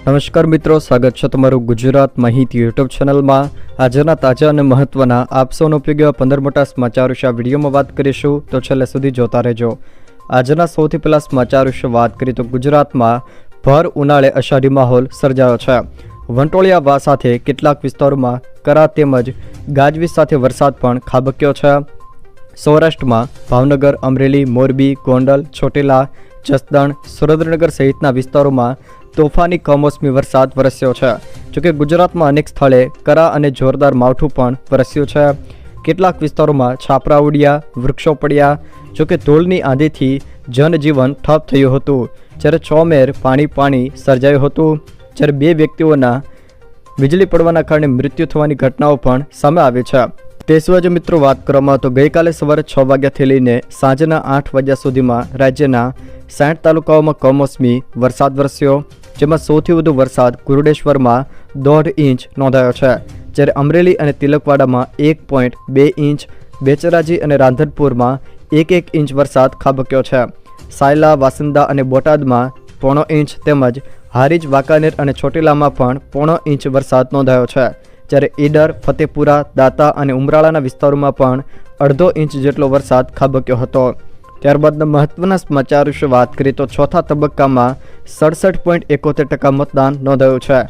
નમસ્કાર મિત્રો, સ્વાગત છે તમારું ગુજરાત માહિતી યુટ્યુબ ચેનલમાં. આજના તાજા અને મહત્વના આપસોનો ઉપયોગ એવા પંદર મોટા સમાચાર વિશે આ વિડીયોમાં વાત કરીશું. તો છેલ્લે સુધી જોતા રહેજો. આજના સૌથી પહેલાં સમાચાર વિશે વાત કરીએ તો ગુજરાતમાં ભર ઉનાળે અષાઢી માહોલ સર્જાયો છે. વંટોળિયા વા સાથે કેટલાક વિસ્તારોમાં કરા તેમજ ગાજવીજ સાથે વરસાદ પણ ખાબક્યો છે. સૌરાષ્ટ્રમાં ભાવનગર, અમરેલી, મોરબી, ગોંડલ છોટેલા જસદણ, સુરેન્દ્રનગર સહિતના વિસ્તારોમાં તોફાની કમોસમી વરસાદ વરસ્યો છે. જોકે ગુજરાતમાં અનેક સ્થળે કરા અને જોરદાર માવઠું પણ વરસ્યું છે. કેટલાક વિસ્તારોમાં છાપરા ઉડ્યા, વૃક્ષો પડ્યા. જોકે ધૂળની આંધીથી જનજીવન ઠપ થયું હતું. જ્યારે ચોમેર પાણી પાણી સર્જાયું હતું. જ્યારે બે વ્યક્તિઓના વીજળી પડવાના કારણે મૃત્યુ થવાની ઘટનાઓ પણ સામે આવી છે. તે સિવાય મિત્રો વાત કરવામાં તો ગઈકાલે સવારે છ વાગ્યાથી લઈને સાંજના આઠ વાગ્યા સુધીમાં રાજ્યના સાઠ તાલુકાઓમાં કમોસમી વરસાદ વરસ્યો. જેમાં સૌથી વધુ વરસાદ ગુરુડેશ્વરમાં દોઢ ઇંચ નોંધાયો છે, જ્યારે અમરેલી અને તિલકવાડામાં એક પોઈન્ટ બે ઇંચ, બેચરાજી અને રાંધનપુરમાં એક એક ઇંચ વરસાદ ખાબક્યો છે. સાયલા, વાસંદા અને બોટાદમાં પોણો ઇંચ તેમજ હારીજ, વાંકાનેર અને ચોટીલામાં પણ પોણો ઇંચ વરસાદ નોંધાયો છે, જ્યારે ઈડર, ફતેપુરા, દાતા અને ઉમરાળાના વિસ્તારોમાં પણ અડધો ઇંચ જેટલો વરસાદ ખાબક્યો હતો. ત્યારબાદના મહત્વના સમાચાર વિશે વાત કરીએ તો ચોથા તબક્કામાં સડસઠ પોઈન્ટ એકોતેર ટકા મતદાન નોંધાયું છે.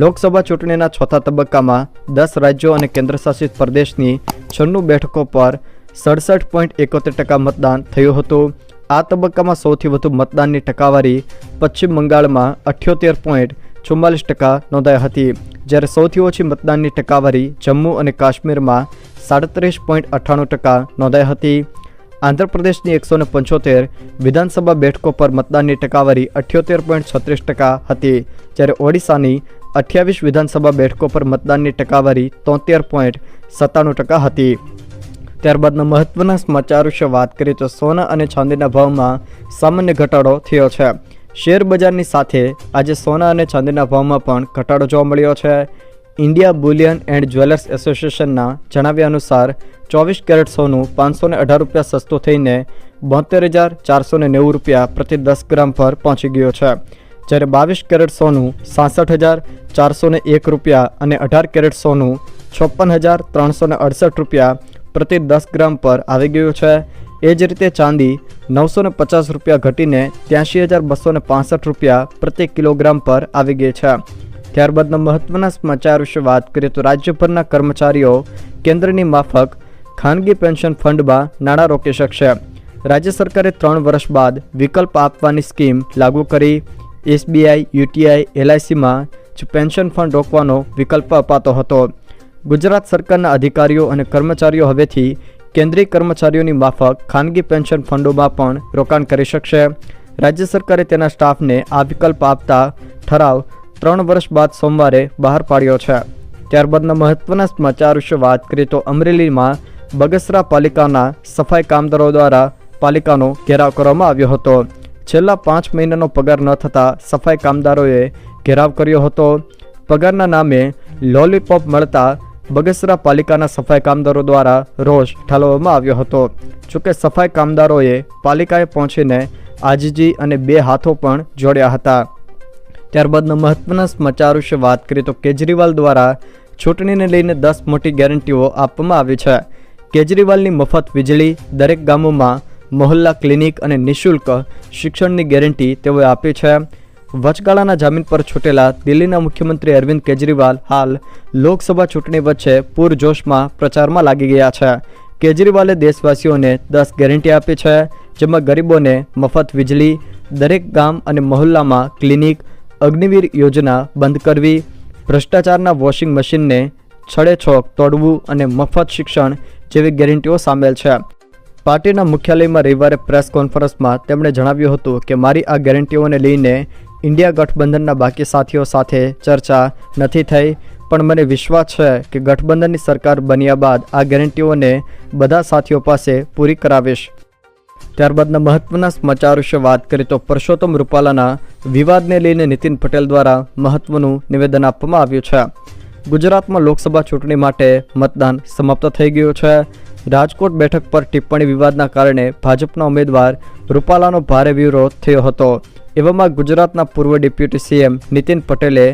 લોકસભા ચૂંટણીના ચોથા તબક્કામાં દસ રાજ્યો અને કેન્દ્રશાસિત પ્રદેશની છન્નું બેઠકો પર સડસઠ પોઈન્ટ એકોતેર ટકા મતદાન થયું હતું. આ તબક્કામાં સૌથી વધુ મતદાનની ટકાવારી પશ્ચિમ બંગાળમાં અઠ્યોતેર પોઈન્ટ ચુમ્માલીસ ટકા નોંધાઈ હતી. જ્યારે સૌથી ઓછી મતદાનની ટકાવારી જમ્મુ અને કાશ્મીરમાં સાડત્રીસ પોઈન્ટ અઠ્ઠાણું ટકા નોંધાઈ હતી. આંધ્રપ્રદેશની એકસો ને પંચોતેર વિધાનસભા બેઠકો પર મતદાનની ટકાવારી અઠ્યોતેર પોઈન્ટ છત્રીસ ટકા હતી, જ્યારે ઓડિશાની અઠ્યાવીસ વિધાનસભા બેઠકો પર મતદાનની ટકાવારી તોતેર પોઈન્ટ સત્તાણું ટકા હતી. ત્યારબાદના મહત્વના સમાચાર વિશે વાત કરીએ તો સોના અને ચાંદીના ભાવમાં સામાન્ય ઘટાડો થયો છે. શેર બજારની સાથે આજે સોના અને ચાંદીના ભાવમાં પણ ઘટાડો જોવા મળ્યો છે. ઇન્ડિયા બુલિયન એન્ડ જ્વેલર્સ એસોસિએશનના જણાવ્યા અનુસાર, ચોવીસ કેરેટ સોનું પાંચસો ને અઢાર રૂપિયા સસ્તું થઈને બોતેર હજાર ચારસો ને નેવું રૂપિયા પ્રતિ દસ ગ્રામ પર પહોંચી ગયો છે. જ્યારે બાવીસ કેરેટ સોનું સાસઠ હજાર ચારસો ને એક રૂપિયા અને અઢાર કેરેટ સોનું છપ્પન હજાર ત્રણસો ને અડસઠ રૂપિયા પ્રતિ દસ ગ્રામ પર આવી ગયું છે. એ જ રીતે ચાંદી નવસો ને પચાસ રૂપિયા ઘટીને ત્યાંશી હજાર બસો ને રૂપિયા પ્રતિ કિલોગ્રામ પર આવી ગઈ છે. ત્યારબાદના મહત્વના સમાચાર વિશે વાત કરીએ તો રાજ્યભરના કર્મચારીઓ, કેન્દ્રની માફક, ખાનગી પેન્શન ફંડમાં નાણાં રોકી શકશે. રાજ્ય સરકારે ત્રણ વર્ષ બાદ વિકલ્પ આપવાની સ્કીમ લાગુ કરી. એસબીઆઈ, યુટીઆઈ એલઆઈસીમાં જ પેન્શન ફંડ રોકવાનો વિકલ્પ અપાતો હતો. ગુજરાત સરકારના અધિકારીઓ અને કર્મચારીઓ હવેથી કેન્દ્રીય કર્મચારીઓની માફક ખાનગી પેન્શન ફંડોમાં પણ રોકાણ કરી શકશે. રાજ્ય સરકારે તેના સ્ટાફને આ વિકલ્પ આપતા ઠરાવ ત્રણ વર્ષ બાદ સોમવારે બહાર પાડ્યો છે. ત્યારબાદના મહત્વના સમાચાર વિશે વાત કરીએ તો અમરેલીમાં બગસરા પાલિકાના સફાઈ કામદારો દ્વારા પાલિકાનો ઘેરાવ કરવામાં આવ્યો હતો. છેલ્લા પાંચ મહિનાનો પગાર ન થતાં સફાઈ કામદારોએ ઘેરાવ કર્યો હતો. પગારના નામે લોલીપોપ મળતા બગસરા પાલિકાના સફાઈ કામદારો દ્વારા રોષ ઠાલવવામાં આવ્યો હતો. જોકે સફાઈ કામદારોએ પાલિકાએ પહોંચીને આજીજી અને બે હાથો પણ જોડ્યા હતા. ત્યારબાદના મહત્વના સમાચાર વિશે વાત કરીએ તો કેજરીવાલ દ્વારા ચૂંટણીને લઈને દસ મોટી ગેરંટીઓ આપવામાં આવી છે. કેજરીવાલની મફત વીજળી દરેક ગામોમાં મહોલ્લા ક્લિનિક અને નિઃશુલ્ક શિક્ષણની ગેરંટી તેઓએ આપી છે. વચગાળાના જામીન પર છૂટેલા દિલ્હીના મુખ્યમંત્રી અરવિંદ કેજરીવાલ હાલ લોકસભા ચૂંટણી વચ્ચે પૂરજોશમાં પ્રચારમાં લાગી ગયા છે. કેજરીવાલે દેશવાસીઓને દસ ગેરંટી આપી છે, જેમાં ગરીબોને મફત વીજળી દરેક ગામ અને મહોલ્લામાં ક્લિનિક અગ્નિવીર યોજના બંધ કરવી, ભ્રષ્ટાચારના વોશિંગ મશીનને છડેછોક તોડવું અને મફત શિક્ષણ જેવી ગેરંટીઓ સામેલ છે. પાર્ટીના મુખ્યાલયમાં રવિવારે પ્રેસ કોન્ફરન્સમાં તેમણે જણાવ્યું હતું કે, મારી આ ગેરંટીઓને લઈને ઇન્ડિયા ગઠબંધનના બાકી સાથીઓ સાથે ચર્ચા નથી થઈ, પણ મને વિશ્વાસ છે કે ગઠબંધનની સરકાર બન્યા બાદ આ ગેરંટીઓને બધા સાથીઓ પાસે પૂરી કરાવીશ. ત્યારબાદના મહત્વના સમાચાર વિશે વાત કરીએ તો પરસોત્તમ રૂપાલાના વિવાદને લઈને નીતિન પટેલ દ્વારા મહત્વનું નિવેદન આપવામાં આવ્યું છે. ગુજરાતમાં લોકસભા ચૂંટણી માટે મતદાન સમાપ્ત થઈ ગયું છે. રાજકોટ બેઠક પર ટિપ્પણી વિવાદના કારણે ભાજપના ઉમેદવાર રૂપાલાનો ભારે વિરોધ થયો હતો. એવામાં ગુજરાતના પૂર્વ ડેપ્યુટી સીએમ નીતિન પટેલે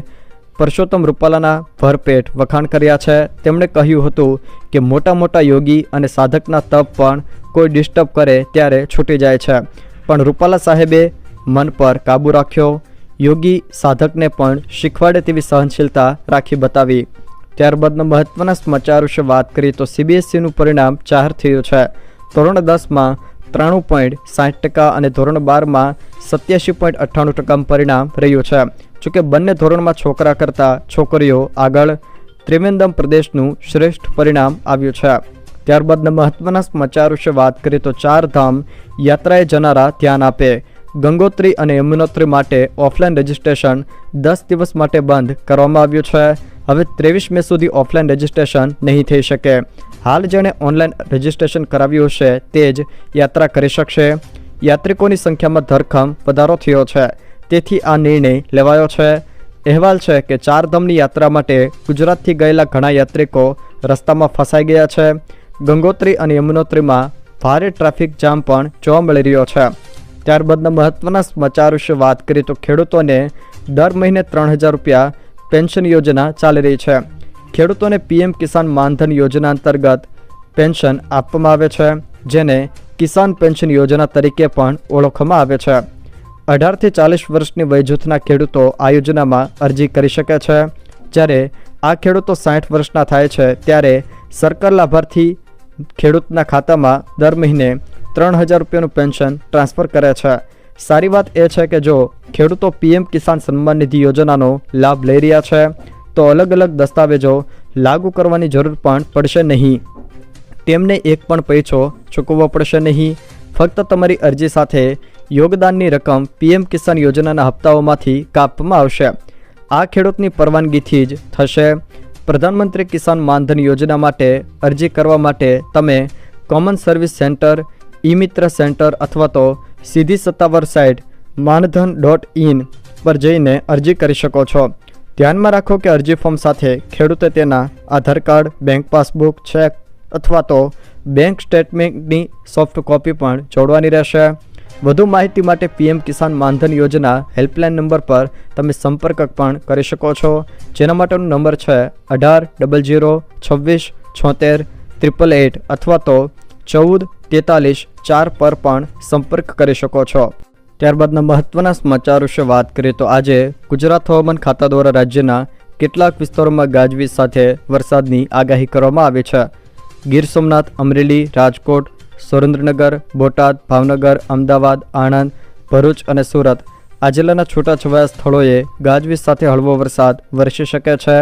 પરસોત્તમ રૂપાલાના ભરપેટ વખાણ કર્યા છે. તેમણે કહ્યું હતું કે મોટા મોટા યોગી અને સાધકના તપ પણ કોઈ ડિસ્ટર્બ કરે ત્યારે છૂટી જાય છે. પણ રૂપાલા સાહેબે મન પર કાબૂ રાખ્યો. યોગી સાધકને પણ શીખવાડે તેવી સહનશીલતા રાખી બતાવી. ત્યારબાદના મહત્વના સમાચાર વિશે વાત કરીએ તો સીબીએસસીનું પરિણામ જાહેર થયું છે. ધોરણ દસમાં ત્રાણું પોઈન્ટ સાઠ ટકા અને ધોરણ બારમાં સત્યાસી પોઈન્ટ અઠ્ઠાણું ટકાનું પરિણામ રહ્યું છે. જોકે બંને ધોરણમાં છોકરા કરતાં છોકરીઓ આગળ ત્રિવેન્દ્રમ પ્રદેશનું શ્રેષ્ઠ પરિણામ આવ્યું છે. ત્યારબાદના મહત્વના સમાચાર વિશે વાત કરીએ તો ચાર ધામ યાત્રાએ જનારા ધ્યાન આપે. ગંગોત્રી અને યમુનોત્રી માટે ઓફલાઈન રજિસ્ટ્રેશન દસ દિવસ માટે બંધ કરવામાં આવ્યું છે. હવે ત્રેવીસ મે સુધી ઓફલાઈન રજિસ્ટ્રેશન નહીં થઈ શકે. હાલ જેણે ઓનલાઈન રજિસ્ટ્રેશન કરાવ્યું હશે તે જ યાત્રા કરી શકશે. યાત્રિકોની સંખ્યામાં ધરખમ વધારો થયો છે. તેથી આ નિર્ણય લેવાયો છે. અહેવાલ છે કે ચારધામની યાત્રા માટે ગુજરાતથી ગયેલા ઘણા યાત્રિકો રસ્તામાં ફસાઈ ગયા છે. ગંગોત્રી અને યમુનોત્રીમાં ભારે ટ્રાફિક જામ પણ જોવા મળી રહ્યો છે. ત્યારબાદના મહત્વના સમાચાર વિશે વાત કરીએ તો ખેડૂતોને દર મહિને ત્રણ હજાર રૂપિયા પેન્શન યોજના ચાલી રહી છે. ખેડૂતોને પીએમ કિસાન માનધન યોજના અંતર્ગત પેન્શન આપવામાં આવે છે, જેને કિસાન પેન્શન યોજના તરીકે પણ ઓળખવામાં આવે છે. અઢારથી ચાલીસ વર્ષની વયજૂથના ખેડૂતો આ યોજનામાં અરજી કરી શકે છે. જ્યારે આ ખેડૂતો સાઠ વર્ષના થાય છે, ત્યારે સરકાર લાભાર્થી ખેડૂતના ખાતામાં દર મહિને ત્રણ હજાર રૂપિયાનું પેન્શન ટ્રાન્સફર કરે છે. સારી વાત એ છે કે જો ખેડૂતો પીએમ કિસાન સન્માન નિધિ યોજનાનો લાભ લઈ રહ્યા છે, તો અલગ અલગ દસ્તાવેજો લાગુ કરવાની જરૂર પણ પડશે નહીં. તેમને એક પણ પૈસો ચૂકવવો પડશે નહીં. ફક્ત તમારી અરજી સાથે યોગદાનની રકમ પીએમ કિસાન યોજનાના હપ્તાઓમાંથી કાપવામાં આવશે. આ ખેડૂતની પરવાનગીથી જ થશે. પ્રધાનમંત્રી કિસાન માનધન યોજના માટે અરજી કરવા માટે તમે કોમન સર્વિસ સેન્ટર ઈ મિત્ર સેન્ટર અથવા તો સીધી સત્તાવાર સાઇટ માનધન ડોટ ઇન પર જઈને અરજી કરી શકો છો. ધ્યાનમાં રાખો કે અરજી ફોર્મ સાથે ખેડૂતે તેના Aadhaar card, bank passbook, cheque અથવા તો બેંક સ્ટેટમેન્ટની સોફ્ટ કોપી પણ જોડવાની રહેશે. વધુ માહિતી માટે પીએમ કિસાન માનધન યોજના હેલ્પલાઇન નંબર પર તમે સંપર્ક પણ કરી શકો છો. જેના માટેનો નંબર છે અઢાર, ડબલ જીરો છવ્વીસ, છોતેર, ત્રિપલ એટ અથવા તો ચૌદ તેતાલીસ, ચાર પર પણ સંપર્ક કરી શકો છો. ત્યારબાદના મહત્વના સમાચાર વિશે વાત કરીએ તો આજે ગુજરાત હવામાન ખાતા દ્વારા રાજ્યના કેટલાક વિસ્તારોમાં ગાજવીજ સાથે વરસાદની આગાહી કરવામાં આવી છે. ગીર સોમનાથ, અમરેલી, રાજકોટ, સુરેન્દ્રનગર, બોટાદ, ભાવનગર, અમદાવાદ, આણંદ, ભરૂચ અને સુરત આ જિલ્લાના છૂટાછવાયા સ્થળોએ ગાજવીજ સાથે હળવો વરસાદ વરસી શકે છે.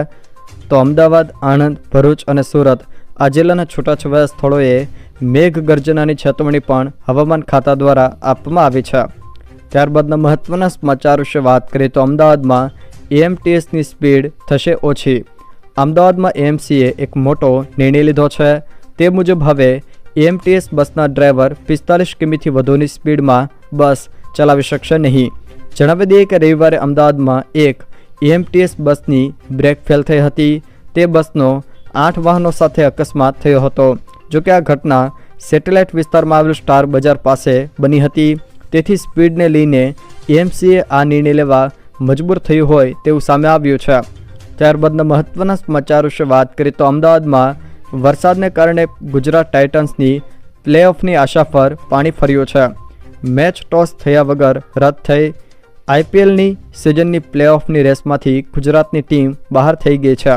તો અમદાવાદ, આણંદ, ભરૂચ અને સુરત આ જિલ્લાના છૂટાછવાયા સ્થળોએ મેઘ ગર્જનાની ચેતવણી પણ હવામાન ખાતા દ્વારા આપવામાં આવી છે. ત્યારબાદના મહત્વના સમાચાર વિશે વાત કરીએ તો અમદાવાદમાં એએમટીએસની સ્પીડ થશે ઓછી. અમદાવાદમાં એએમસીએ એક મોટો નિર્ણય લીધો છે. તે મુજબ હવે એએમટીએસ બસના ડ્રાઈવર પિસ્તાલીસ કિમીથી વધુની સ્પીડમાં બસ ચલાવી શકશે નહીં. જણાવી દઈએ કે રવિવારે અમદાવાદમાં એક એએમટીએસ બસની બ્રેક ફેલ થઈ હતી. તે બસનો આઠ વાહનો સાથે અકસ્માત થયો હતો. જોકે આ ઘટના સેટેલાઇટ વિસ્તારમાં આવેલ સ્ટાર બજાર પાસે બની હતી. તેથી સ્પીડને લઈને એએમસીએ આ નિર્ણય લેવા મજબૂર થયું હોય તેવું સામે આવ્યું છે. ત્યારબાદના મહત્વના સમાચાર વિશે વાત કરીએ તો અમદાવાદમાં વરસાદને કારણે ગુજરાત ટાઇટન્સની પ્લેઓફની આશા પર પાણી ફર્યું છે. મેચ ટોસ થયા વગર રદ થઈ આઈપીએલની સિઝનની પ્લેઓફની રેસમાંથી ગુજરાતની ટીમ બહાર થઈ ગઈ છે.